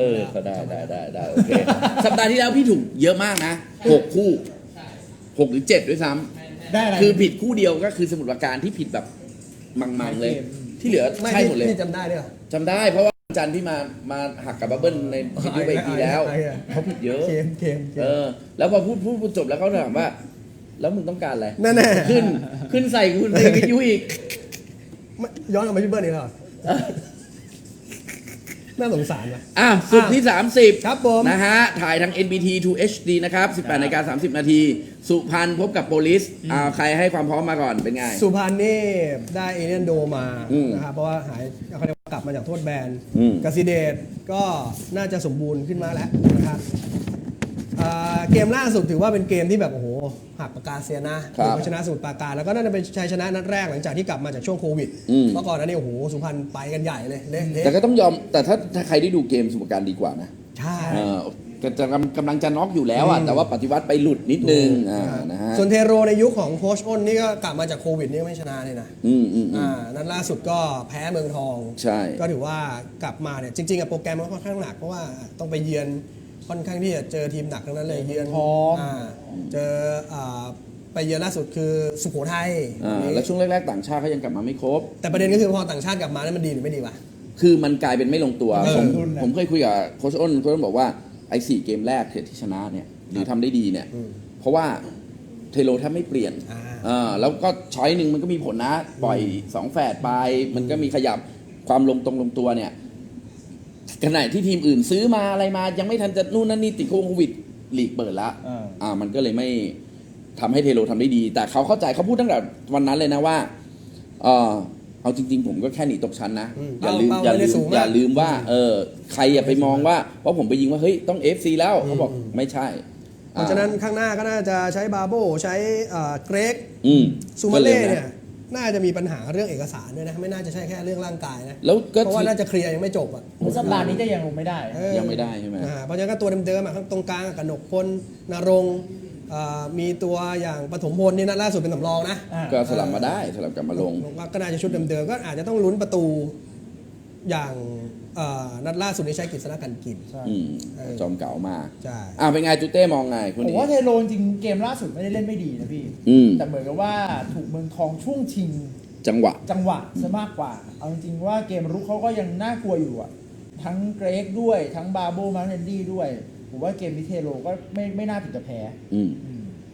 เออก็ได้ได้ได้ได้โอเค สัปดาห์ที่แล้วพี่ถูกเยอะมากนะหกคู่หกหรือเจ็ดด้วยซ้ำได้อะไรคือผิดคู่เดียวก็คือสมุดประการที่ผิดแบบมังๆเลย ที่เหลือไม่ใช่พี่หมดเลยพี่จำได้ด้วยเหรอ จำได้เพราะว่าวันจันทร์พี่มามาหักกับบับเบิ้ลในวิดีโอไปอีกทีแล้วไอ้ไอ้ไอ้ เขาผิดเยอะ เกมเกมเกเอม อ แล้วพอพูดพูดพูดจบแล้วเขาถามว่า แล้วมึงต้องการอะไรแน่แน่ขึ้นขึ้นใส่คุณตีกับยุอีกไม่ย้อนกลับมาพี่เบิร์ดอีกแล้วเหรอ น่าสงสารว่ะอะสุดที่ 30ครับผมนะฮะ ถ่ายทาง NBT 2 HD นะครับ 18นาฬิกา30 นาที สุพรรณพบกับโปลิสอ่าใครให้ความพร้อมมาก่อนเป็นไง สุพรรณนี่ได้เอเลียนโดมาอืมนะครับเพราะว่าหายเขาเรียกว่ากลับมาจากโทษแบนอืม กสิเดชก็น่าจะสมบูรณ์ขึ้นมาแล้วนะครับอ่า เกมล่าสุดถือว่าเป็นเกมที่แบบโอ้โหหักปากกาเซียนะครับถือว่าชนะสมุทรปราการแล้วก็น่าจะเป็นชัยชนะนัดแรกหลังจากที่กลับมาจากช่วงโควิดอืม เมื่อก่อนนั้นนี่โอ้โหสุพรรณไปกันใหญ่เลยเละเทะแต่ก็ต้องยอมแต่ถ้าถ้าใครได้ดูเกมสมุทรปราการดีกว่านะใช่ เออก็จะกำกำลังจะน็อกอยู่แล้วอะแต่ว่าปฏิวัติไปหลุดนิดนึงอ่านะฮะส่วนเทโรในยุคของโค้ชอ้นนี่ก็กลับมาจากโควิดนี่ก็ไม่ชนะเลยนะอืมอืมอือ่าม นั้นล่าสุดก็แพ้เมืองทอง ใช่ ก็ถือว่ากลับมาเนี่ยจริงๆอะโปรแกรมมันค่อนข้างหนักเพราะว่าต้องไปเยือน ค่อนข้างที่จะเจอทีมหนักทั้งนั้นเลยเยือนทองอ่าเจออ่าไปเยือนล่าสุดคือสุโขทัยอ่าแล้วช่วงแรกๆ ต่างชาติเขายังกลับมาไม่ครบ แต่ประเด็นก็คือพอต่างชาติกลับมาแล้วมันดีหรือไม่ดีวะ คือมันกลายเป็นไม่ลงตัว เออ ผมทุนน่ะ ผมเคยคุยกับโค้ชอ้นโค้ชอ้นบอกว่าไอ้สี่เกมแรกที่ชนะเนี่ยหรือทำได้ดีเนี่ยเพราะว่าเทโลแทบไม่เปลี่ยนอ่าอ่าแล้วก็ช้อยหนึ่งมันก็มีผลนะ ปล่อยสองแฝดไป มันก็มีขยับความลงตรงลงตัวเนี่ย ขณะที่ทีมอื่นซื้อมาอะไรมา ยังไม่ทันจะนู่นนั่นนี่ติดโควิดลีกเปิดละ อ่า อ่ามันก็เลยไม่ทำให้เทโลทำได้ดี แต่เขาเข้าใจเขาพูดตั้งแต่วันนั้นเลยนะว่าเออเอาจริง ๆ ผมก็แค่หนีตกชั้นนะ อืมอย่าลืมเป้าอย่าไม่ได้ลืมสูงมากอย่าลืมว่าเออใครอย่าไปมองว่าเพราะผมไปยิงว่าเฮ้ยต้อง FC แล้วเขาบอกไม่ใช่เพราะฉะนั้นข้างหน้าก็น่าจะใช้บาโบใช้อ่าเกรก อืมซูมาเล่ก็วะเนี่ย น่าจะมีปัญหาเรื่องเอกสารด้วยนะ ไม่น่าจะใช่แค่เรื่องร่างกายนะ แล้วก็เพราะว่าน่าจะเคลียร์ยังไม่จบอะสัปดาห์นี้จะยังลงไม่ได้ เออยังไม่ได้ใช่ไหมอ่าเพราะฉะนั้นก็ตัวเดิมๆอะข้างตรงกลางอะกนกพลนรงค์อ่ามีตัวอย่างปฐมพลนี่นัดล่าสุดเป็นสำรองนะอ่าก็สลับมาได้สลับกลับมาลงผมว่าก็น่าจะชุดเดิมๆก็อาจจะต้องลุ้นประตูอย่างเอ่อนัดล่าสุดนี้ใช้กฤษณะกันกินใช่อืมเออจอมเก่ามาใช่ อ่าเป็นไงจูเต้มองไงคนผมนี้ว่าเทโรจริงๆเกมล่าสุดไม่ได้เล่นไม่ดีนะพี่ อืม แต่เหมือนกับว่าถูกเมืองทองช่วงชิงจังหวะ จังหวะซะมากกว่า เอาจริงๆว่าเกมรุกเขาก็ยังน่ากลัวอยู่อะทั้งเกรกด้วยทั้งบาโบมาร์เนนดี้ด้วย ผมว่าเกมนี้เทโรก็ไม่ไม่น่าถึงจะแพ้อืม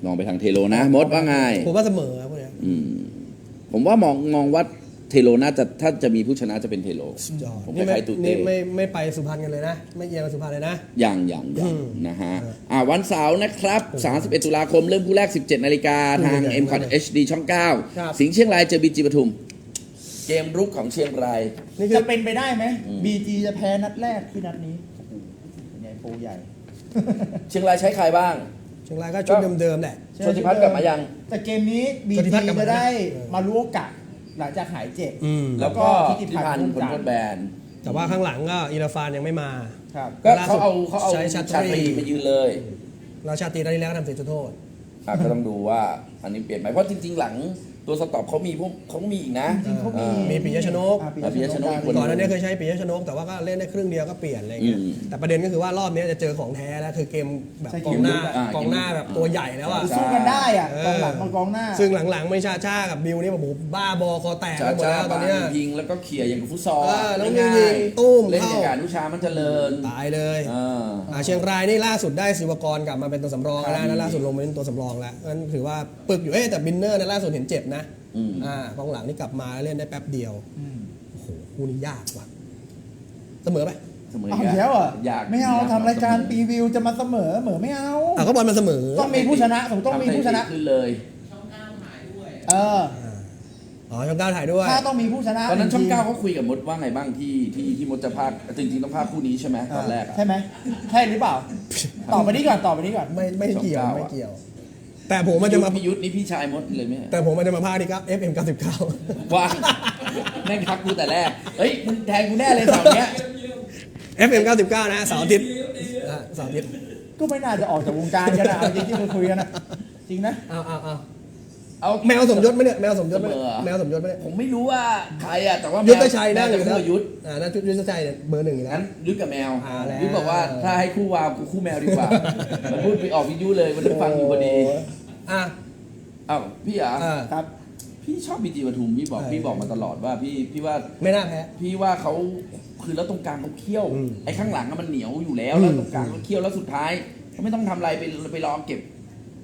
มองไปทางเทโลนะมดว่าไง ผมว่าเสมอครับพวกเนี้ย อืม ผมว่ามองมองว่า เทโลน่าจะถ้าจะมีผู้ชนะจะเป็นเทโลสุดยอดผมนี่คไม่ล้ายๆตูนี่เต้ไม่ไม่ไปสุพรรณกันเลยนะ ไม่เอียงไปสุพรรณเลยนะ อย่างอย่างอย่างอืมนะฮะ อ่าวันเสาร์นะครับ 31 ตุลาคมเริ่มคู่แรก 17 นาฬิกาทางใหญ่ m มาก c o t เลย HD ช่อง ครับ 9 สิงห์เชียงรายเจอบีจีปทุม เกมรุกของเชียงราย นี่คืจะอเป็นไปได้ไหมอืมบีจีจะแพ้นัดแรกที่นัดนี้โอ้โหเป็นไงโปรใหญ่ เชียงรายใช้ใครบ้าง เชียงรายก็ชุดเดิมๆแหละชนทิพัฒน์กลับมายัง แต่เกมนี้บีชนทิจีพัฒน์กลับมาจะได้เออมารู้โอกาส หลังจากหายเจ็บ อืม แล้วก็ทิทิติพัพันนธ์ธ์ผลพุ่มจันทร์โทษแบนแต่ว่าข้างหลังก็อีราฟานยังไม่มา ครับ ก็ล่าเขาสุดเอาเขาเอาใช้ชาตรีชาตรีมายืนเลยราชาตรีตอนที่แล้วก็ทำเสียจุดโทษ อะก็ต้องดูว่าอันนี้เปลี่ยนไหมเพราะจริง ๆ หลัง ตัวสต็อปเขามีพวกเขาก็มีอีกนะ จริงๆเขามีอ่ามีปิยชนก อ่าปิยชนกอีกคน ก่อนหน้านี้เคยใช้ปิยชนกแต่ว่าก็เล่นได้ครึ่งเดียวก็เปลี่ยนอะไรเงี้ยอืมแต่ประเด็นก็คือว่ารอบนี้จะเจอของแท้แล้วคือเกมแบบใช่ กองหน้าเกมลุกอะ กองหน้าแบบตัวใหญ่แล้วอะใช่สู้กันได้อะเออ กองหลังมากองหน้า ซึ่งหลังๆ ไม่ชาชากับบิวนี่แบบโอ้โหบ้าบอคอแตกจ้าไปหมดจ้าแล้วตอนบางเนี้ย ยิงแล้วก็เขี่ยอย่างกับฟุตซอลเออแล้วง่ายิยงๆตุ้มเล่นอเข้าย่างการนุชามันเจริญตายเลยอ่าอ่าเชียงรายนี่ล่าสุดได้ศิวกรกลับมาเป็นตัวสำรองแล้วนะล่าสุดลงมาเป็นตัวสำรองแล้วงั้นถือว่าปึกอยู่เอ้ยแต่บินเนอร์นะล่าสุดเห็นเจ็บนะอืม อ่ากองหลังนี่กลับมาเล่นได้แป๊บเดียวอืมโอ้โหคู่นี้ยากว่ะเสมอไปเสมอเอาอีอีกกแล้วอะอยากไม่เอายกทำรายการรีวิวจะมาเสมอเหมอไม่เอา อะก็บอลมันเสมอต้องมีผู้ชนะผมต้องมีผู้ชนะขึ้นเลยเอออ๋อช่องเก้าถ่ายด้วย ถ้าต้องมีผู้ชนะตอนนั้นช่องจริๆเก้าเขาคุยกับมดว่าไงบ้างที่ที่ที่มดจะพากจริงๆต้องพากคู่นี้ใช่ไหมตอนแรกอะ ใช่ไหมใช่หรือเปล่า ตอบไปนี้ก่อนตอบไปนี้ก่อน ไม่ไม่เกี่ยว ช่องเก้าไม่อะเกี่ยว แต่ผมมันจะมาพี่ยุทธนี่พี่ชายมดเลยไหมแต่ผมมันจะมาพากย์นี่ครับ FM 99ว่างแม่งทักกูแต่แรก เฮ้ยมึงแทงกูแน่เลยเสาร์เนี้ย FM 99นะเสาร์อาทิตย์อะเสาร์อาทิตย์ก็ไม่น่าจะออกจากวงการกันนะเอาจริงที่เราคุยกันนะจริงนะเอาเอาเอาเอาแมวสมยศไหมเนี่ยแมวสมยศไหมเสมอเหรอแมวสมยศไหมเนี่ยผมไม่รู้ว่าใครอะแต่ว่ายุทธชัยนั่งอแมวยู่จะแล้วคู่กับยุทธอ่านั่นยุทธชัยเนี่ยเบอร์หนึ่งอยู่แล้วงั้นยุทธกับแมวอ่าแล้วยุทธบอกว่าถ้าให้คู่วาวกูคู่แมวดีกว่ามันพูดไปออกวิทยุเลยมันได้ฟังอยู่พอดี อะ อ้าวพี่อะอ่าครับ พี่ชอบบีจีปทุมพี่บอกเออ พี่บอกมาตลอดว่าพี่พี่ว่าไม่น่าแพ้ พี่ว่าเขาคือแล้วตรงกลางเขาเคี่ยวอืมไอ้ข้างหลังอะมันเหนียวอยู่แล้วอืมแล้วตรงกลางเขาเคี่ยวแล้วสุดท้ายเขาไม่ต้องทำอะไรไปไปรอเก็บ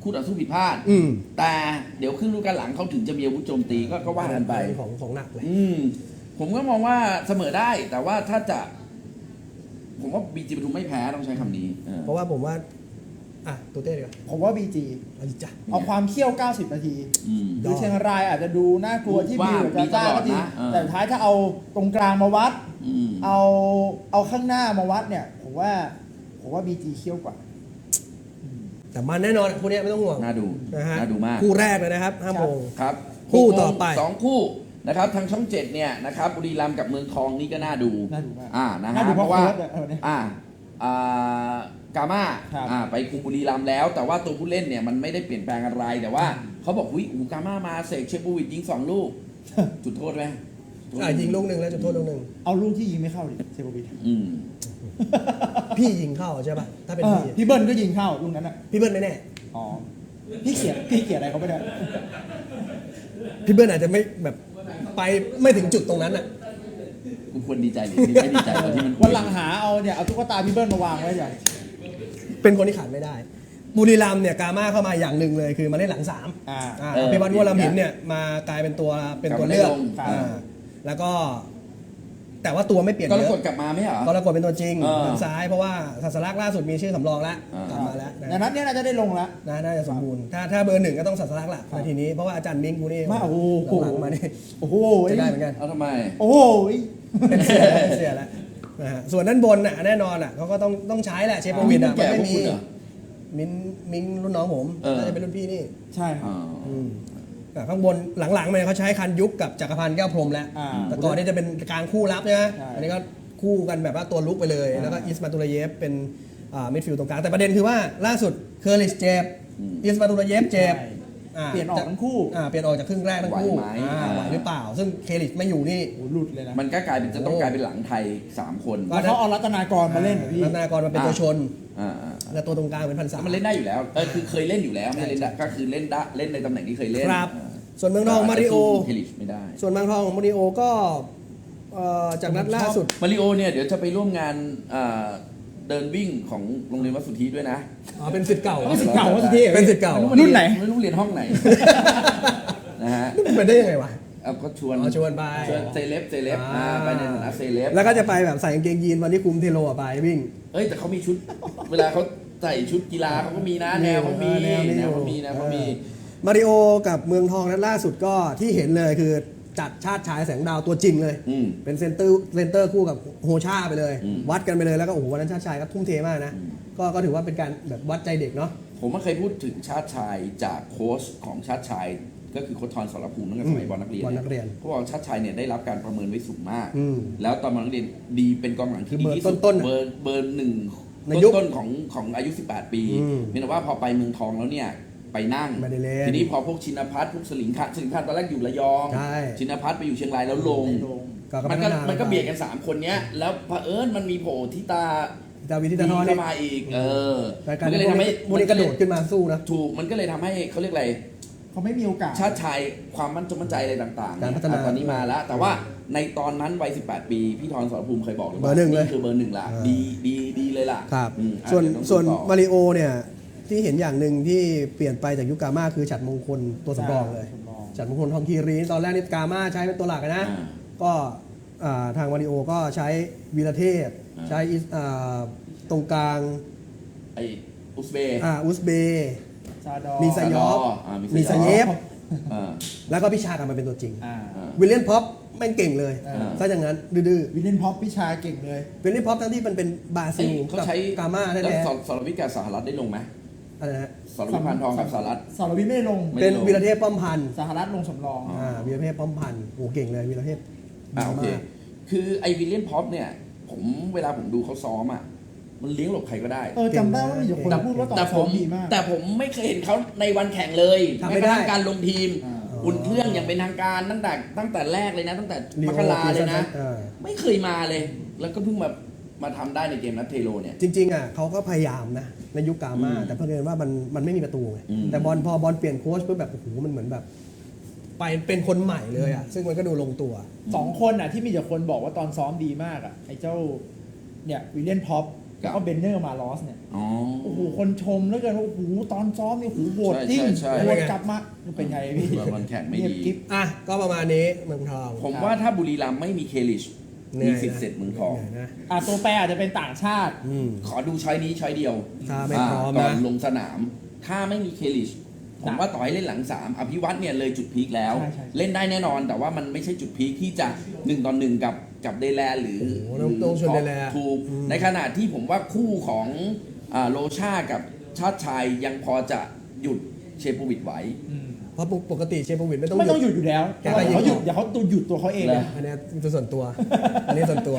คู่ต่อสู้ผิดพลาด อืมแต่เดี๋ยวครึ่งฤดูกาลหลังเขาถึงจะมีอาวุธโจมตีก็ก็ว่ากันไป ของของหนักเลย อืม ผมก็มองว่าเสมอได้ แต่ว่าถ้าจะ ผมว่าบีจีปทุมไม่แพ้ต้องใช้คำนี้เออ เพราะว่าผมว่า อะตัวเต้ดีกว่าผมว่า BG เอาดิจ้ะ เอาความเขี้ยว 90 นาทีอืมยอดคือเชียงรายอาจจะดูน่ากลัวที่ว่าบิวกับมีตจ้าลอดก็จริงนะเออ แต่สุดท้ายถ้าเอาตรงกลางมาวัด อืม เอาเอาข้างหน้ามาวัดเนี่ย ผมว่าผมว่า BG เขี้ยวกว่า แต่มันแน่นอนคู่เนี้ยไม่ต้องห่วงน่าดูนะฮะน่าดูมาก คู่แรกเลยนะครับห้าโมง ครับคู่ต่อไป สองคู่นะครับทางช่องเจ็ดเนี่ยนะครับบุรีรัมย์กับเมืองทองนี่ก็น่าดูน่าดูมากอ่านะฮะน่าดูเพราะว่าโค้ชอะเออเนี่ย อ่าอ่า กาม่าครับอ่าไปคุมบุรีรัมย์แล้ว แต่ว่าตัวผู้เล่นเนี่ยมันไม่ได้เปลี่ยนแปลงอะไร แต่ว่าเขาบอกอุ้ยอูกาม่ามาเสกเชฟบูวิดยิงสองลูก จุดโทษไหมจุดโทษอะยิงลูกหนึ่งแล้วจุดโทษลูกหนึ่งเอาลูกที่ยิงไม่เข้าดิเซโบวิทอืมพี่ยิงเข้าใช่ป่ะถ้าเป็นเออพี่พี่เบิ้ลก็ยิงเข้าลูกนั้นอะพี่เบิ้ลไม่แน่อ๋อพี่เขียนพี่เขียนอะไรเขาไม่ได้พี่เบิ้ลอาจจะไม่แบบไปไม่ถึงจุดตรงนั้นอะกูควรดีใจหรือไม่ดีใจตอนที่มันวันหลังหาเอาเนี่ยเอาตุ๊กตาพี่เบิ้ลมาวางไว้อย่าง เป็นคนที่ขาดไม่ได้ บุรีรัมย์เนี่ยกามาเข้ามาอย่างหนึ่งเลยคือมาเล่นหลังสามอ่า อ่าอภิวัตวัวลำหินเนี่ยมากลายเป็นตัวเป็นตัวเลือกครับอ่าแล้วก็ แต่ว่าตัวไม่เปลี่ยนก็เยรากฏอะกลับมาไหมเหรอก็รากฏเป็นตัวจริงเออ ทางซ้ายเพราะว่าศาสลักษณ์ล่าสุดมีชื่อสำรองแล้วอ่ากลับมาแล้วนะในนัดเนี้ยน่าจะได้ลงแล้วนะน่าจะสมบูรณ์ถ้าถ้าเบอร์หนึ่งก็ต้องศาสลักษณ์ละนาทีนี้เพราะว่าอาจารย์มิงกูนี่มาโอ้โห หลังๆมานี่โอ้โหจะได้เหมือนกัน เอาทำไม โอ้โห เป็นเสียแล้วเป็นเสียแล้ว นะฮะส่วนด้านบนน่ะแน่นอนอะเขาก็ต้องต้องใช้แหละเชฟโปรวินอะแก่มันพวไม่กมีคุณเหรอมินมิงรุ่นน้องผมเออ น่าจะเป็นรุ่นพี่นี่ใช่ครัอ๋บออืมแต่ข้างบนหลังๆเนี่ยเขาใช้คันยุคกับจักรพันธ์แก้วพรหมแล้วอ่าแต่ก่อนนี่จะเป็นกลางคู่รับใช่ไหมใช่อันนี้ก็คู่กันแบบว่าตัวลุกไปเลย อ่า แล้วก็อิสมาตุลเยฟเป็นอ่ามิดฟิลด์ตรงกลางแต่ประเด็นคือว่าล่าสุดเคอร์ลิสเจ็บอืมอิสมาตุลเยฟเจ็บใช่ อ่าเปลี่ยนออกทั้งคู่ อ่าเปลี่ยนออกจากครึ่งแรกทั้งคู่ไหวไหม อ่าอ่าไหวหรือเปล่า ซึ่งเคลิสไม่อยู่นี่ โอ้โหหลุดเลยนะมันก็กลายเป็นจะต้องกลายเป็นหลังไทยสามคนก็แล้วเขาเอารัตนากรมาเล่นเหรอพี่ รัตนากรมาเป็นตัวชนอ่าอ่าและตัวตรงกลางเป็นพันษามันเล่นได้อยู่แล้วเออคือเคยเล่นอยู่แล้วไม่ได้เล่นได้ก็คือเล่นได้เล่นในตำแหน่งที่เคยเล่นครับอ่าส่วนเมืองทองมาริโอเคลิชไม่ได้ ส่วนเมืองทองของมาริโอก็เอ่อจากนัดล่าสุด มาริโอเนี่ยเดี๋ยวจะไปร่วมงานอ่า เดินวิ่งของโรงเรียนวัดสุทธิด้วยนะ อ๋อเป็นสิทธิ์เก่าเป็นสิทธิ์เก่าว่าสิพี่เป็นสิทธิ์เก่ารุ่นไหน ไม่รู้เรียนห้องไหน นะฮะมันเป็นได้ยังไงวะ เอาก็ชวนอ๋อชวนไป ชวนเซเลบเซเลบอ่าอ่าไปในฐานะเซเลบแล้วก็จะไปแบบใส่กางเกงยีนวันที่คุมเทโลอะไปวิ่ง เอ้ยแต่เขามีชุด เวลาเขาใส่ชุดกีฬาเขาก็มีนะแนวเขามีเออแนวอยู่เขามีแนวเขามีออมาริโอกับเมืองทองนัดล่าสุดก็ที่เห็นเลยคือ จัดชาติชายแสงดาวตัวจริงเลย อืม เป็นเซนเตอร์เซนเตอร์คู่กับโฮชาไปเลย อืมวัดกันไปเลยแล้วก็โอ้โหวันนั้นชาติชายก็ทุ่มเทมากนะอืม ก็ก็ถือว่าเป็นการแบบวัดใจเด็กเนาะ ผมก็เคยพูดถึงชาติชายจากโค้ชของชาติชาย ก็คือโค้ชทอนสรภูมิตั้งแต่สมัยอืมบอลนักเรียนบอลนักเรียนเขาบอกว่าชาติชายเนี่ยได้รับการประเมินไว้สูงมาก อืมแล้วตอนบอลนักเรียนดีเป็นกองหลังที่ดีที่สุดเบอร์ต้นๆอะเบอร์เบอร์หนึ่งในยุคต้นๆของของอายุ 18 ปีอืม เพียงแต่ว่าพอไปเมืองทองแล้วเนี่ย ไปนั่ง ไม่ได้เล่นทีนี้พอพวกชินพัฒน์พวกสลิงคัทสลิงคัทตอนแรกอยู่ระยอง ใช่ ชินพัฒน์ไปอยู่เชียงรายแล้วลง ลงก็ก็มันพัก็ฒนามันก็ไปเบียดกัน 3 คนเนี้ย แล้วเผอิญมันมีโผล่ที่ตาดาวิดที่ดีตาทอนเข้ามาอีก เออรายการมันก็เลยทำให้มูนี่กระโดดขึ้นมาสู้นะ ถูกมันก็เลยทำให้เขาเรียกอะไร เขาไม่มีโอกาส ชาติชายความมั่นใจมั่นใจอะไรต่างๆการพัฒนาตอนนี้มาแล้ว แต่ว่าในตอนนั้นวัย 18 ปี พี่ทอนสรภูมิเคยบอกเลยเบอว่าร์หนึ่งเลยคือเบอร์หนึ่งละอ่าดีดีดีเลยล่ะครับ อืมอะส่วนเดี๋ยต้องส่วนต่อ มาริโอเนี่ย ที่เห็นอย่างหนึ่งที่เปลี่ยนไปจากยุคกามาคือฉัดมงคลตัวสำรองเลยสำรองฉัดมงคลทองคีรีตอนแรกนี่กามาใช้เป็นตัวหลักอะนะอ่าก็อ่าทางมาริโอก็ใช้วีรเทพอ่าใช้อิสอ่าตรงกลางไออุซเบย์อ่าอุซเบย์ซาดอมีไซยอฟอ่ามีมีไซไซยเยอฟฟอ่าแล้วก็พิชากลับมาเป็นตัวจริงอ่าอ่าวิลเลียนพ็อปแม่งเก่งเลยอ่าซะอย่างนั้นดื้อวินเลนพ็อปพิชาเก่งเลยๆวิลเลียนพ็อปทั้งที่มันเป็นบราซิลเขากับใช้กามาแล้วแท้สรสรวิทย์กับสหรัฐได้ลงไหมๆ อะไรนะฮะสรวิทย์พานทองกับสหรัฐสารวินไม่ได้ลงไม่ได้เป็นลงวีรเทพป้อมพันธ์สหรัฐลงสำรองอ๋ออ่าวีรเทพป้อมพันธ์โอ้เก่งเลยวีรเทพอ่าโอเคมากคือไอวิลเลียนพ็อปเนี่ย ผมเวลาผมดูเขาซ้อมอะ มันเลี้ยงหลบใครก็ได้ เออจำได้ว่ามีอยู่คนแต่พูดว่าตอนแต่ผซ้อมมดีมาก แต่ผมไม่เคยเห็นเขาในวันแข่งเลยทำไม่แม้กระทั่งได้การลงทีมอ่า อุ่นเครื่องอย่างเป็นทางการตั้งแต่ตั้งแต่แรกเลยนะ ตั้งแต่ลีมโอกราเลยนะเออไม่เคยมาเลย แล้วก็เพิ่งมา มาทำได้ในเกมนัดเทโลเนี่ย จริงๆอะเขาก็พยายามนะในยุคกามา อืมแต่เพิ่งเห็นว่ามันมันไม่มีประตูไงอืม แต่บอลพอบอลเปลี่ยนโค้ชปุ๊บแบบโอ้โหมันเหมือนแบบ ไปเป็นคนใหม่เลยอะซึ่งมันก็ดูลงตัว สองคนอะที่มีแต่คนบอกว่าตอนซ้อมดีมากอะไอ้เจ้าเนี่ยวิลเลียนพ็อปครับ แล้วก็เบนเนอร์มาลอสเนี่ยอ๋อ โอ้โหคนชมแล้วกันว่าโอ้โหตอนซ้อมนี่โอ้โหโหดใช่จริงใช่ใช่ โหดกลับมาเป็นไงพี่วันแข่งไม่เงียบดีกิ๊บ อะก็ประมาณนี้เมืองทอง ผมว่าถ้าบุรีรัมย์ไม่มีเคลิช เหนื่มีอยนะสิทธิ์เสร็จเมืองทอง เหนื่ยนะ อะตัวแปรอาจจะเป็นต่างชาติ อืม ขอดูช้อยนี้ช้อยเดียวถ้าไม่พร้อมก่อนนะลงสนาม ถ้าไม่มีเคลิชผมว่าต่อให้เล่นหลังสามอภิวัตเนี่ยเลยจุดพีคแล้ว ใช่ใช่ เล่นได้แน่นอน แต่ว่ามันไม่ใช่จุดพีคที่จะหนึ่งต่อหนึ่งกับกับเดแลหรือโอ้โหต้องต้องชวนเดแลถูกอืม ในขณะที่ผมว่าคู่ของอ่าโลชากับชาติชายยังพอจะหยุดเชโปวิดไว้ เพราะปกติเชฟปวินไม่ต้องไม่ต้องหหยุยุดดอยู่แล้วแกก็ยิงเขาหยุดเดี๋ยวเขาตัวหยุดตัวเขาเองเหรอนะอันเนี้ยตัวส่วนตัว อันนี้ส่วนตัว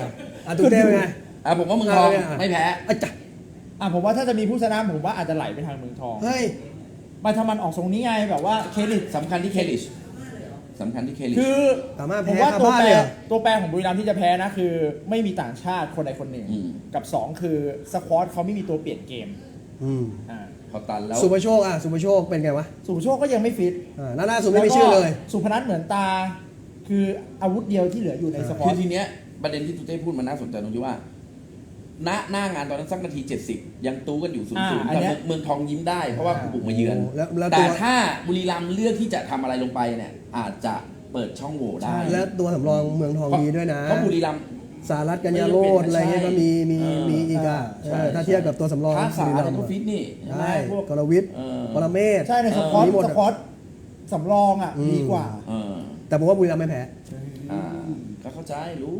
อะตุ้เต้เป็นไงอะผมว่าเมืองทองเอาเลยอะไม่แพ้อะจ้ะอะผมว่าถ้าจะมีผู้ชนะผมว่าอาจจะไหลไปทางเมืองทองเฮ้ยมาทำมันออกทรงนี้ไงแบบว่าเครดิตสำคัญที่เคลิชสำคัญที่เคลิชคือสามารถผมแพ้ว่าคาตัวบ้านแปรเลยเหรอตัวแปรของบุรีรัมย์ที่จะแพ้นะคือ ไม่มีต่างชาติคนใดคนหนึ่งอืมกับสองคือสควอตเขาไม่มีตัวเปลี่ยนเกมอืมอ่า พอตันแล้วสุภโชคอะสุภโชคเป็นไงวะสุภโชคก็ยังไม่ฟิตอ่าหน้าหน้าสุไม่มีชื่อเลยแวก็สุพนัทเหมือนตา คืออาวุธเดียวที่เหลืออยู่ในสควอคือตทีเนี้ยประเด็นที่ตูเต้พูดมันน่าสนใจตรงที่ว่าณหน้างานตอนนั้นสักนาที 70 ยังตู้กันอยู่ศูนย์ศูนย์แต่เมืองเมืองทองยิ้มได้เพราะว่าบุกมาเยือนโอ้แล้วแล้วแต่ตัวถ้าบุรีรัมย์เลือกที่จะทำอะไรลงไปเนี่ยอาจจะเปิดช่องโหว่ได้ และตัวสำรองเมืองทองดีด้วยนะเพราะบุรีรัมย์ สารัตกัญญาโรดอะไรเงี้ยก็มีมีเออมีอีกอะใช่เออถ้าเทียบกับตัวสำรองท้าสาบุรีแต่รัมย์ก็ฟิตนี่ใช่ไหมใช่พวก กรวิทย์เออ ปรเมศใช่ในสควอตมีหมดสอะควอตสำรองอะอืม ดีกว่า เออแต่ผมว่าบุรีรัมย์ไม่แพ้ อ่าก็เข้าใจรู้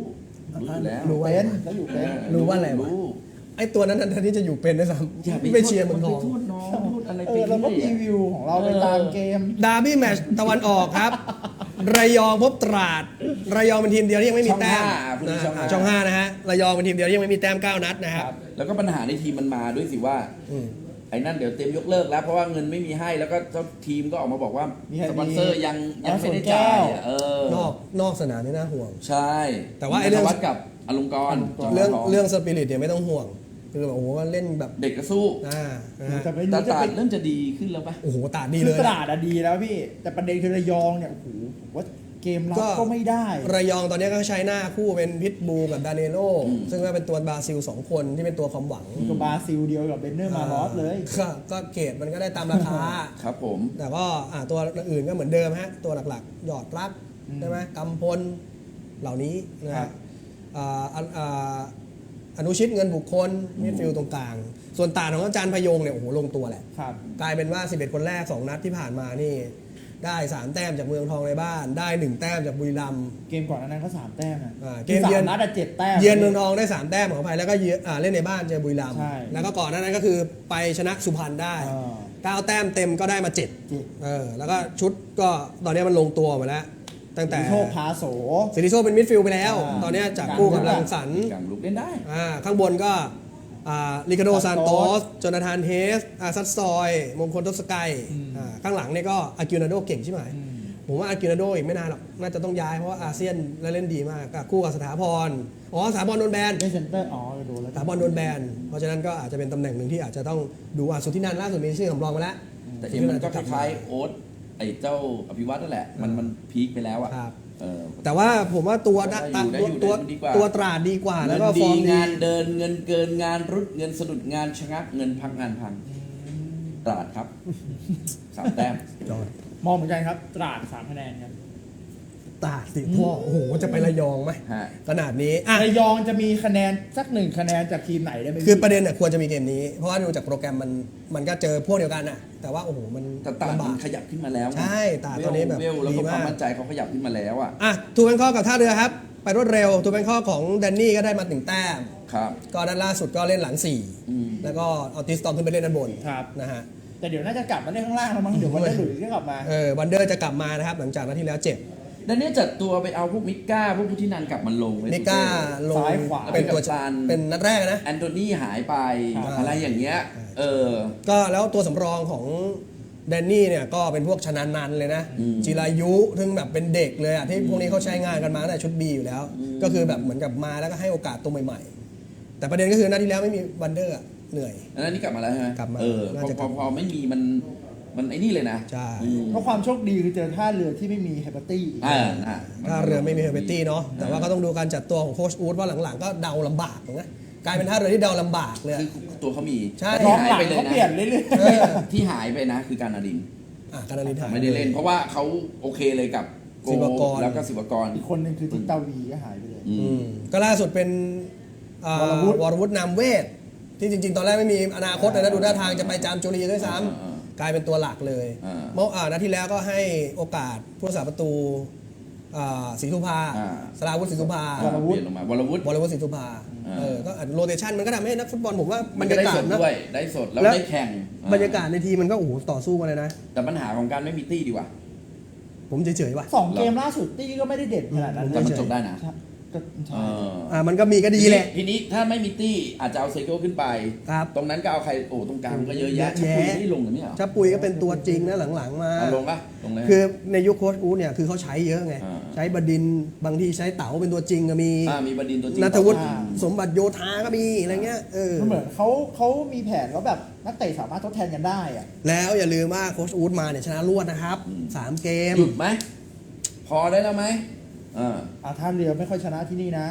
รู้อยู่แล้วรู้ว่าเป็นแล้วอยู่เป็น รู้ว่าอะไรวะ รู้ไอ้ตัวนั้นทันที่จะอยู่เป็นด้วยซ้อย่าไปำไม่เชียร์เมืองทองไปโทษน้องพูดอะไรเอไปอเราก็เรื่อยรีวิวของเราไปตามเกม ดาร์บี้แมตช์ตะวันออกครับ ระยองพบตราด ระยองเป็นทีมเดียวที่ยังไม่มีแต้มช่องห้าคุณนะช่องห้าอ่าช่องห้านะฮะระยองเป็นทีมเดียวที่ยังไม่มีแต้มเก้านัดนะครับแล้วก็ปัญหาในทีมมันมาด้วยสิว่าอืม ไอ้นั่นเดี๋ยวเต็มยกเลิกแล้วเพราะว่าเงินไม่มีให้แล้วก็เจ้าทีมก็ออกมาบอกว่ามีให้สปอนเซอร์ยังมียังไม่ได้เอาส่วนแก้จ่ายวอะเออนอกนอกสนามนี่น่าห่วง ใช่แต่ว่าไอ้เรื่องธวัฒน์กับอลงกรณ์จเรื่องทเรื่องสปิริตเนี่ยไม่ต้องห่วง คือแบบโอ้โหก็เล่นแบบเด็กก็สู้อ่านะฮะแต่ไม่ตารู้จะตาเป็นเริ่มจะดีขึ้นแล้วปะโอ้โหตาดดีคืเลอยตราดอะดีแล้วพี่ แต่ประเด็นคือระยองเนี่ยโอ้โหผมว่าเกมรับก็ ก็ไม่ได้ ระยองตอนนี้ก็ใช้หน้าคู่เป็นพิทบูกับดาเนโลซึ่งก็เป็นตัวบราซิลสองคนที่เป็นตัวความหวังกับบราซิลเดียวกับเบนเนอร์มาลอสเลย ก็ก็เกรดมันก็ได้ตามราคา ครับผม แต่ก็อ่าตัวอื่นก็เหมือนเดิมฮะ ตัวหลักๆ หยอดรักอืมใช่ไหมกำพลเหล่านี้นะครัฮะบ อ่าอันอ่า อนุชิตเงินบุคคลมิดฟิลด์ตรงกลาง ส่วนตาของอาจารย์พยงเนี่ยโอ้โหลงตัวแหละ ครับ กลายเป็นว่า 11 คนแรก 2 นัดที่ผ่านมานี่ ได้ 3 แต้มจากเมืองทองในบ้าน ได้ 1 แต้มจากบุรีรัมย์ เกมก่อนอันนั้นก็สามแต้มนะอ่าเกเกมมเยืเยืออนนนัดอะเจ็ดแต้ม เยือนเมืองทองได้ 3 แต้มของอภัยแล้วก็เยือนอ่าเล่นในบ้านเจอบุรีรัมย์ใช่แล้วก็ก่อนหน้านั้นก็คือไปชนะสุพรรณได้อ่า เก้าแต้มเต็มก็ได้มาเจ็ด เจ็ด เออแล้วก็ชุดก็ตอนนี้มันลงตัวหมาแล้ว ตั้งแต่ โชคพาโสซิริโซเป็นมิดฟิลด์ไปแล้ว อ่า ตอนนี้จากคู่กับกลางลังสรรค์กลางลุกเล่นได้ อ่าข้างบนก็อ่าลิคาโดซานโต Santos สโจนาธานเฮสอาซัตซอย มงคลทศกัยอืมอ่าข้างหลังเนี่ยก็อากิวนาโดเก่งใช่ไหมอืมผมว่าอากิวนาโดอีกไม่นานหรอก น่าจะต้องย้ายเพราะว่าอาเซียนแล้วเล่นดีมากก็คู่กับสถาพร อ๋อสถาพรโดนแบนเล่นเซนเตอร์ อ๋อโดนแล้วสถาพรโดนแบน เพราะฉะนั้นก็อาจจะเป็นตำแหน่งหนึ่งที่อาจจะต้องดูอะสุทธินันท์ล่าสุดมีชื่อสำรองมาแล้ว แต่เอ็มมันก็คล้ายๆโอ๊ต ไอ้เจ้าอภิวัตนั่นแหละ มันมันพีคไปแล้วอะครับ เออ แต่ว่าผมว่าตัวได้ตาอยู่ตัวได้อยู่ตัวได้ดีกว่า ตัวตราดดีกว่า แล้วก็เงินฟดีอร์มดีงานเดินเงินเกินงานรุดเงินสะดุดงานชะงักเงินพักงานพังตราดครับสามแต้มจอดมองเหมือนกันครับ ตราดสามคะแนนครับ ตราดสิพ่อโอ้โหจะไประยองไหมฮะ ขนาดนี้อะ ระยองจะมีคะแนนสักหนึ่งคะแนนจากทีมไหนได้ไหมคือประเด็นเนี่ยควรจะมีเกมนี้ เพราะว่าดูจากโปรแกรมมันมันก็เจอพวกเดียวกันน่ะ แต่ว่าโอ้โหมันแต่ตราดลำบามักนขยับขึ้นมาแล้วใช่ตราดตอนนี้แบบเวลแล้วดีก็ความมากมั่นใจเขาขยับขึ้นมาแล้วอะอะทูแบงคอกกับท่าเรือครับ ไปรวดเร็วทูแบงคอกของแดนนี่ก็ได้มาถึงแต้ม ครับ ก็ด้านล่าสุดก็เล่นหลังสี่อืมแล้วก็เอาติสตอมขึ้นไปเล่นด้านบนครับ นะฮะ แต่เดี๋ยวน่าจะกลับมาเล่นข้างล่างแล้วมั้งเดี๋ยววันนี้หลุยส์ก็กลับมา เออวันเดอร์จะกลับมานะครับ หลังจากนัดที่แล้วเจ็บ ดันเนี้ยจัดตัวไปเอาพวกมิก้า พวกพุทธินันกลับมาลงไว้มิก้าลงซ้ายขวา เป็นตัวเป็นกัปตันเป็นนัดแรกนะ แอนโทนีหายไปครับอะไรอย่างเงี้ย เออ ก็แล้วตัวสำรองของแดนนี่เนี่ยก็เป็นพวกชนะนันเลยนะอืมจิรายุถึงแบบเป็นเด็กเลยอะที่พวกนี้เขาใช้งานกันมาตั้งแต่ชุดบีอยู่แล้ว ก็คือแบบเหมือนกับมาแล้วก็ให้โอกาสตัวใหม่ ๆ แต่ประเด็นก็คือนัดที่แล้วไม่มีวันเดอร์อะเหนื่อยอันนั้นนี่กลับมาแล้วใช่ไหมกลับมาเออพน่าอจะพกลัอบพอไม่มีมัน มันไอ้นี่เลยนะใช่อืมเพราะความโชคดีคือเจอท่าเรือที่ไม่มีเฮปาตี้อ่าอ่าถ้าเรือไม่มีเฮอร์เบตตี้เนาะแต่ว่าก็ต้องดูการจัดตัวของโค้ชอูดว่าหลังๆ ก็เดาลำบากถูกไหมกลายเป็นท่าเรือที่เดาลำบากเลยอะคือตัวเขามีใช่ แต่น้ที่องหายหลังไปเลยเขานะเปลี่ยนเรื่อยเออที่หายไปนะ คือการนาดิน อะการนารินถ่าย ไม่ได้เล่น เพราะว่าเขาโอเคเลยกับโกศิวกร แล้วก็ศิวกร ๆอีกคนหนึ่งคือทิกตาวีก็หายไปเลย อือืมมก็ล่าสุดเป็นอ่าวรวุฒิ วรวุฒินามเวทที่จริง ๆ ตอนแรกไม่มีอนาคตเลยนะดูท่าทางจะไปจามจุรีด้วยซ้อ่าำ กลายเป็นตัวหลักเลยอ่าเมื่ออ่านัดที่แล้วก็ให้โอกาสผู้รักษาประตูอ่าศรีสุภาอ่า สราวุฒิศรีสุภาอ่าเปลี่ยนลงมาวรวุฒิวรวุฒิศรีสุภาอ่า เออ ก็โรเตชันมันก็ทำให้นักฟุตบอลผมว่ามับรนรก็ยาได้กาสศดนะ ด้วยได้สดแล้วแล้ว ได้แข่งอ่บรรยากาศในทีมมันก็โอ้โหต่อสู้กันเลยนะ แต่ปัญหาของการไม่มีตี้ดีกว่า ผมเฉยๆว่ะ สองเกมล่าสุดตี้ก็ไม่ได้เด่นขนาดนั้นแต่มันนะจบได้นะใช่ ก็เอใช่ออ่ามันก็มีก็ดีแหละ ทีนี้ถ้าไม่มีตี้อาจจะเอาเซโก้ขึ้นไป ครับตรงนั้นก็เอาใครโอ้ตรงกลางก็เยอะแยะเยอะแยะชักปุยไม่ได้ลงเหรือเนี่ยเหรอชาปุยก็เป็นตัวจริงนะหลังๆมา เอาลงปะลงเลย คือในยุคโค้ชอู๊ดเนี่ยคือเขาใช้เยอะไง อ่า ใช้บดินทร์บางทีใช้เต๋าเป็นตัวจริงก็มีอ่ามีบดินทร์ตัวจริงนัทวุฒิอ่า สมบัติโยธาก็มีอะไรเงี้ยเออมันเหมือนเขาเขามีแผนแล้วแบบนักเตะสามารถทดแทนกันได้อะแล้วอย่าลืมว่าโค้ชอู๊ดมาเนี่ยชนะรวดนะครับสามเกม หยุดไหมพอได้แล้วไหม อ่าอ่าท่าเรือไม่ค่อยชนะที่นี่นะ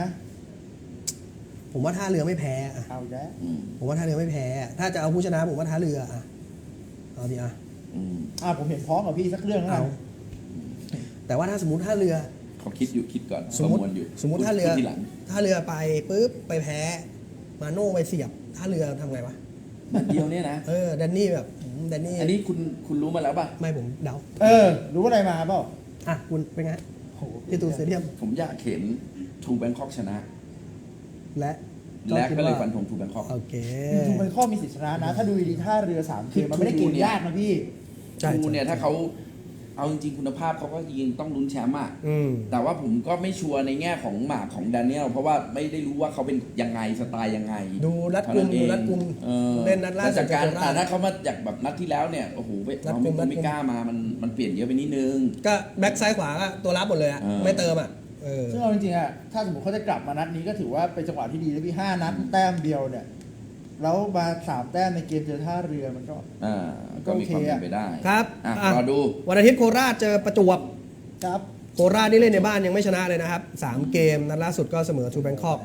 ผมว่าท่าเรือไม่แพ้อะเอาแล้วอืมผมว่าท่าเรือไม่แพ้ ถ้าจะเอาผู้ชนะผมว่าท่าเรืออะเอาดิอะอืมอ่าผมเห็นพร้อมกับพี่สักเรื่องแล้วกัเอานแต่ว่าถ้าสมมติท่าเรือ เขาคิดอยู่คิดก่อนสมมติประวลอยู่สมมติท่าเรือ พูดทีหลังท่าเรือไปปุ๊บไปแพ้ มาโน่ไปเสียบท่าเรือทำไงวะนัดเดียวเนี่ยนะ เออแดนนี่แบบอืมแดนนี่อันนี้คุณคุณรู้มาแล้วป่ะ ไม่ผมเดาเออ รู้อะไรมาเปล่าอะคุณเป็นไง โอ้โหที่ตูนสเตเดียมผมอยากเห็นทูแบงคอกชนะ และและก็เลยคิดว่าฟันธงทูแบงคอกโอเคจริงๆมันข้อมีสิทธิชนะนะ ถ้าดูดีๆท่าเรือสามเกมมันไม่ได้เกมยากนะพี่ใช่ทูเนี่ยใช่ถ้าเขา เอาจริงๆคุณภาพเขาก็ยิงต้องลุ้นแชมป์อะอืม แต่ว่าผมก็ไม่ชัวร์ในแง่ของหมากของแดเนียลเพราะว่าไม่ได้รู้ว่าเขาเป็นยังไงสไตล์ยังไงดูรัดกุมเท่านั้นเองดูรัดกุมออเล่นนัดล่าสุดแต่จากการเจอโคราชแต่ถ้าเขามาจากแบบนัดที่แล้วเนี่ยโอ้โหไปรัดเรากุไม่มรัดกุม ไม่กล้ามามันมันเปลี่ยนเยอะไปนิดนึง ก็แบ็กซ้ายขวาก็ตัวรับหมดเลยอะเออ ไม่เติมอะเออซึ่งเอาจริงๆอะถ้าสมมติเขาจะกลับมานัดนี้ก็ถือว่าเป็นจังหวะที่ดีแล้วพี่ห้านัดแต้มเดียวเนี่ย แล้วมาสามแต้มในเกมเจอท่าเรือมันก็ อ่าก็มีความเป็นไปได้ครับอะอะ รอดูวันอาทิตย์โคราชเจอประจวบ ครับ โคราชนี่เล่นในบ้านยังไม่ชนะเลยนะครับสามเกมนัดล่าสุดก็เสมอทูแบงคอก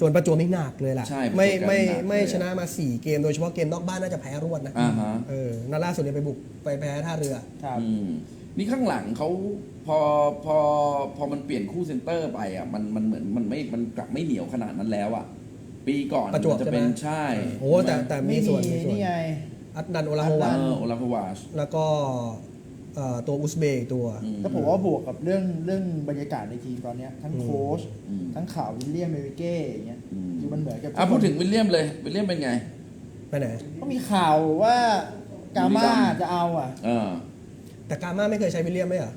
ส่วนประจวบนี่หนักเลยล่ะ ใช่ไม่ประจวบไม่หนักเลยไม่ชนะมา 4 เกมโดยเฉพาะเกมนอกบ้านน่าจะแพ้รวดนะอ่าฮะ เออนัดล่าสุดเนี่ยไปบุกไปแพ้ท่าเรือ ครับ อืมนี่ข้างหลังเขาพอพอพอมันเปลี่ยนคู่เซนเตอร์ไปอะมันมันเหมือนมันไม่มันกลับไม่เหนียวขนาดนั้นแล้วอะ ปีก่อนประจวบมันจะใช่ไหมเป็นใช่โอ้แต่แต่มีไม่ส่มีวนมีส่วน นี่ไง อัดดันโอลาโฮเอวาอโอลาฟวาช แล้วก็เอ่อตัวอุซเบกตัวอืแต่ผมว่าบวกกับเรื่องเรื่องบรรยากาศในทีมตอนเนี้ยทั้งอืมโค้ชอืมทั้งข่าววิลเลียมเมริเก้อย่างเงี้ยอืม คือมันเหมือนกับอะพูดถึงวิลเลียมเลยวิลเลียมเป็นไง ไปไหน ก็มีข่าวว่ากาม่าจะเอาอะ เออแต่กาม่าไม่เคยใช้วิลเลียมไหมเหรอ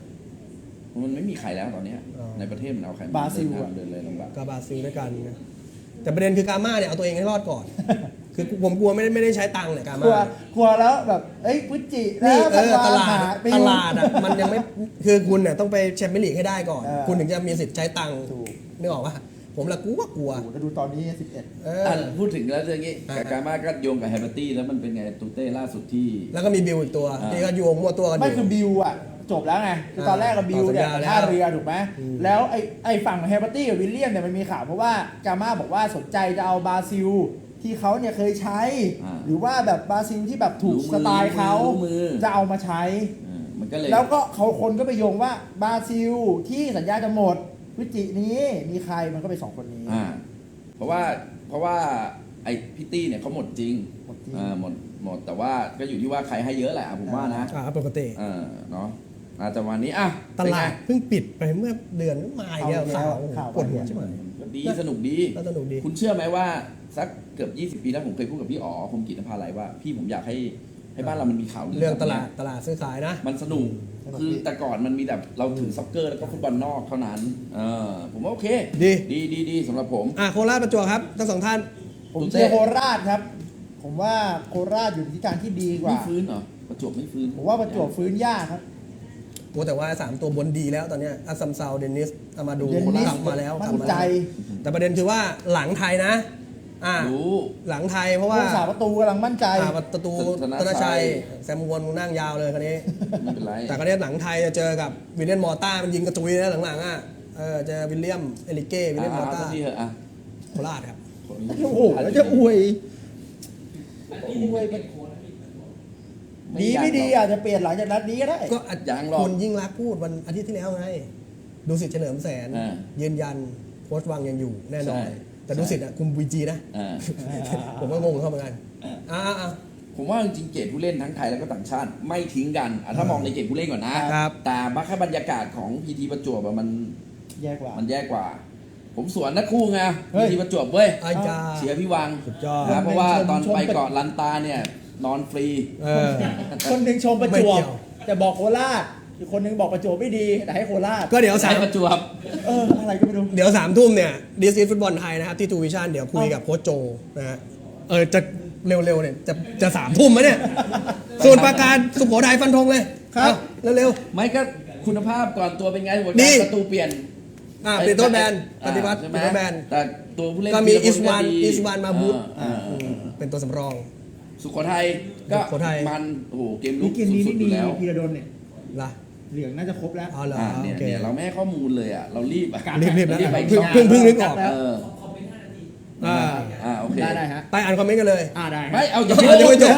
มันไม่มีใครแล้วตอนเนี้ย อ๋อ ในประเทศมันเอาใครบราซิลเดินอะทางเดินเลยลำบากกับบราซิลด้วยกันนะ แต่ประเด็นคือกาม่าเนี่ยเอาตัวเองให้รอดก่อน คือผมกลัวไม่ได้ไม่ได้ใช้ตังค์เนี่ยกากลัม่าวกลัวแล้วแบบเอ้ยพุจินี่แล้วเออตลาดหอะไปตลาดอะมันยังไม่คือคุณเนี่ยต้องไปแชมเปี้ยนลีกให้ได้ก่อน เออ คุณถึงจะมีสิทธิ์ใช้ตังค์ถูกนึกออกปะผมละกลัวกลัวโอ้โหแล้วดูตอนนี้ 11 เออ อะพูดถึงแล้วเรื่องนี้อ่ากาการมาก็โยงกับแฮมเบอร์ตี้แล้วมันเป็นไงตูเต้ล่าสุดที่ แล้วก็มีบิลอีกตัว อ่า ที่ก็โยงมั่วตัวกันอไม่ยู่คือบิวอะ จบแล้วไงคือตอนแรกกับบิวเนี่ยต่อสัญญาแล้วท่าเรือถูกไหมอืม แล้วไอ้ไอ้ฝั่งเฮเบอร์ตี้กับวิลเลียมเนี่ยมันมีข่าวเพราะว่ากาม่าบอกว่าสนใจจะเอาบราซิล ที่เขาเนี่ยเคยใช้ อ่าหรือว่าแบบบราซิลที่แบบถูกรู้มือสไตล์เขารู้มือ จะเอามาใช้ เออมันก็เลย แล้วก็เขาคนก็ไปโยงว่าบราซิลที่สัญญาจะหมดวิจินี้มีใครมันก็เป็นสองคนนี้ อ่าเพราะว่าเพราะว่าไอ้พิตตี้เนี่ยเขาหมดจริงหมดจริง อ่าหมดหมดแต่ว่าก็อยู่ที่ว่าใครให้เยอะแหละผมว่านะอ่าปกติ เออเนาะ อาแต่วันนี้อะตลาดเพิ่งปิดไปเมื่อเดือนมาอีกแล้วเอาข่าวข่าวปวดหัวใช่ไหมเป็นไงก็ดีสนุกดีก็สนุกดี คุณเชื่อไหมว่าสักเกือบ 20 ปีแล้วผมเคยพูดกับพี่อ๋อคมกิจนภาไลว่า พี่ผมอยากให้ให้บ้านเรามันมีข่าวเรื่องตลาดตลาดซื้อขายนะ มันสนุกคือแต่ก่อนมันมีแบบเราถือซ็อกเกอร์แล้วก็ฟุตบอลนอกเท่านั้นเออผมว่าโอเค ดีดีดีดีสำหรับผมอะโคราชประจวบครับทั้งสองท่าน ผมตุ้เต้เชียร์โคราชครับ ผมว่าโคราชอยู่ในทิศทางที่ดีกไม่ว่าฟื้นเหรอประจวบไม่ฟื้นผมว่าประจวบฟื้นยากครับ โอ้แต่ว่า 3 ตัวบนดีแล้วตอนเนี้ยอัสซัมเซาเดนิสอามาดูเดนิสกลับมาแล้วมั่กลับนมาใจ แล้วแต่ประเด็นคือว่าหลังไทยนะ อ่ารู้ หลังไทยเพราะผู้ว่าสาประตูกำลังมั่นใจ อ่าประตูธนชัย ธนชัย แซมวนนั่งยาวเลยคันนี้ ไม่เป็นไร แต่ก็เนี่ยหลังไทยจะเจอกับวิลเลียนมอร์ต้ามันยิงกระจุยนะหลังๆอะเออเจอวิลเลียมเอลิเก้วิลเลียนมออ่าร์ต้าสักทีเถอะอะโคราชครับ โอ้โหแล้วจะอวยอวยไป ดีไม่ดีอาจจะเปลี่ยนหลังจากนัดนี้ก็ได้ ก็อาจยังหรอก คุณยิ่งรักษณ์พูดวันอาทิตย์ที่แล้วไงดูสิทธิ์เฉลิมแสน อ่ายืนยันโค้ชวังยังอยู่แน่นอน ใช่แต่ดูสิทธิ์อะคุมวีจีนะ อ่า ผมก็งงเข้าเหมือนกันอ่าอ่า ผมว่าจริงๆเกรดผู้เล่นทั้งไทยแล้วก็ต่างชาติไม่ทิ้งกันอะถ้ามองในเกรดผู้เล่นก่อนนะครับ แต่บัคแค่บรรยากาศของพีทีประจวบอะมันแย่กว่า มันแย่กว่า ผมสวนนักคู่ไงเฮ้พีย ทีประจวบเว้ยไอ้จ้าเชียร์พี่วังสุดยอด นะเพราะว่าชมตอนชมไปเกาะลันตาเนี่ย นอนฟรี เออ คนหนึ่งชมประไม่จวเกี่บยว แต่บอกโคราชอีกคนหนึ่งบอกประจวบไม่ดี แต่ให้โคราชก็เดี๋ยวสาใช้มประจวบ เอออะไรก็ไม่รู้ เดี๋ยวสามทุ่มเนี่ยดิสนีย์ฟุตบอลไทยนะครับ ที่ทูวิชั่นเดี๋ยวคุยกับโค้ชโจนะฮะเออจะเร็วๆเนี่ยจะจะสามทุ่มไหมเนี่ย ส่วนประการสุโขทัยฟันธงเลยครับ เอาเร็วไม่ก็คุณภาพก่อนตัวเป็นไงหัวดีการประตูเปลี่ยนๆอ่าเป็นตัวแบนปอ่าฏิวัติใช่ไหเป็นตัวแบน แต่ตัวผู้เล่นก็มีทีละคอิสวานดีอิสวานมาบูธอ่าอ่าเป็นตัวสำรอง สุโขทัยก็สุโขทัย มันโอ้โหเกมลุนี่กเกมนี้สุนี่ดๆอมียู่แล้วพีระดนเนี่ย ล่ะเหลืองน่าจะครบแล้ว อ๋อเหรออ่าโอเนี่ยเคเนี่ยเราไม่ให้ข้อมูลเลยอะเรารีบอะ การ รีบๆนะรีบไป เพิ่งเพิ่งเพิ่งนึกออกแล้วเอออ่าอ่าโอเคได้ได้ฮะไปอ่านคอมเมนต์กันเลย อ่าได้ไม่เอาอย่าเดี๋ยวเพิ่งไม่จบ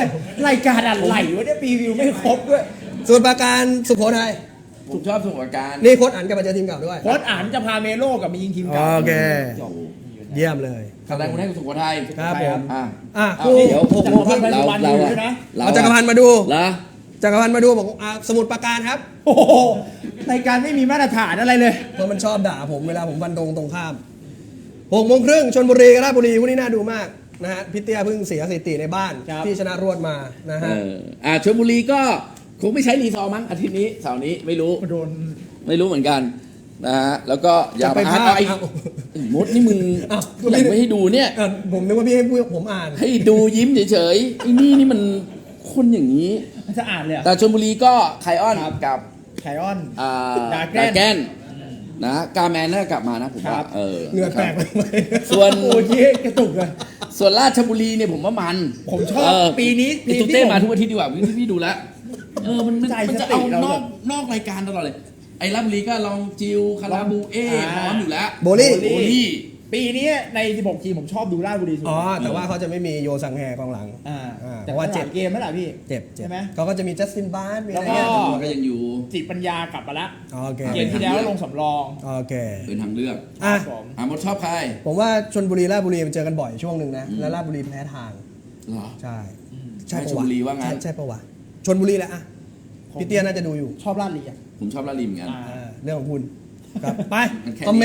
รายการอะไรวะเนี่ยรีวิวไม่ครบด้วยส่วนประการสุโขทัยผมชอบสมุทรการนี่โค้ชอันกับมาเจอทีมเก่าด้วย โค้ชอ่านจะพาเมโลกับมายิงทีมเก่าโอเค โอ้โห เยี่ยมเลยแสดงคุณให้สุโขทัยครับผมอะอะเอาคู่เดี๋ยวหกโมงครึ่งจักรเราพันธ์เราอยู่ด้วยนะเราเอาจักรพันธ์มาดูเหรอจักรพันธ์มาดูบอกอะสมุดประการครับโอ้โหรายการไม่มีมาตรฐานอะไรเลย เพราะมันชอบด่าผมเวลาผมฟันตรงตรงข้ามหกโมงครึ่งชนบุรีกับราชบุรีคู่นี้น่าดูมากนะฮะพิเตี้ยเพิ่งเสียสถิติในบ้าน ครับ ที่ชนะรวดมานะเอฮะออ่าชลบุรีก็คงไม่ใช้รีซอร์มั้งอาทิตย์นี้เสาร์นี้ไม่รู้ โดน ไม่รู้เหมือนกัน นะฮะแล้วก็อย่าจะไปมาพลาดเอาไอ้เอาไอ้มดนี่มึงอ้าวอยากไม่ให้ดูเนี่ย อะผมนึกว่าพี่ให้พูดผมอ่านให้ดูยิ้มเฉยๆไอ้นี่นี่มันคนอย่างนี้ จะอ่านเลยอะแต่ชลบุรีก็ไคออนครับกับไคออน อ่าดาแกน แกนนะกาแมนน่าจะกลับมานะผมคว่ารับเออเหงื่อแตกนะเลครับยส่วน โอ้ยกระตุกเลย ส่วนราชบุรีเนี่ยผมว่ามันผมชอบเปีนี้พี่ปีตุ๊ที่เต้ผมมาทุกอาทิตย์ดีกว่าพี่พี่ดูแล้วเออมันมันใจมันสจะติเอาเรานอกแบบนอกรายการตลอดเลย ไอ้ราชบุรีก็ลองจิวคาราบูเออ่า พร้อมอยู่แล้วโบลี่ โบลี่ ปีนี้ใน 16 ทีมผมชอบดูราชบุรีสุดอ๋อ แต่ว่าเขาจะไม่มีโยซังแฮกองหลังอ่าอ่าแต่เพราะว่าว่าเจ็เจ็บบเกมไหมล่ะพี่ เจ็บเจ็บใช่ไหมเขาก็จะมีจัสตินบาร์มีอะไรแล้วก็เงี้ยมันก็ยังอยู่จิตปัญญากลับมาแล้วโอเคเกมที่แล้วลงสำรองโอเคเป็นทางเลือกอะผมอะมดชอบใครผมว่าชนบุรีราชบุรีมันเจอกันบ่อยช่วงหนึ่งนะ แล้วราชบุรีแพ้ทาง เหรอ ใช่ ใช่ปะชลบุรีว่างั้น ใช่ใช่ปะวะชนบุรีแหละอะ พี่เตี้ยน่าจะดูอยู่ชอบราชบุรีอะผมชอบลาดลีเหมือนกันอ่าอ่า เรื่องของคุณครับ ไป มันแค่คอมเมนต์